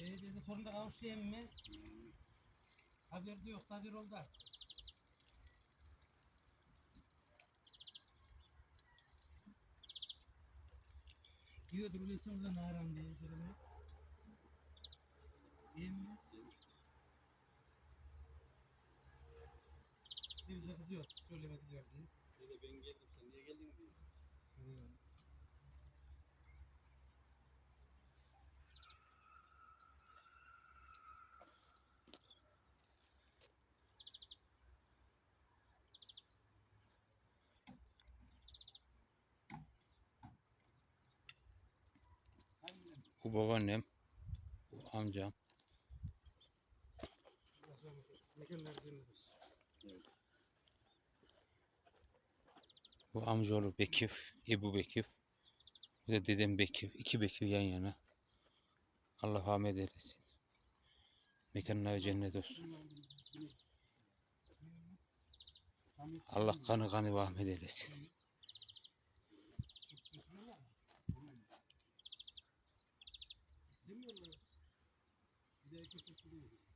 Şey dedi torunda kavuşayım mı? Haber de yok haber oldu artık. Diyordur öyleyse oradan aram diye durumu. İyi mi? Bir bize kızıyor söylemediler diye. Dede ben geldim sen niye geldin diyor. Hmm. Bu babaannem. Bu amcam. Bu amcaoğlu Bekif. Ebu Bekif. Bu da dedem Bekif. İki Bekif yan yana. Allah rahmet eylesin. Mekanına cennet olsun. Allah kanı kanı rahmet eylesin. Bir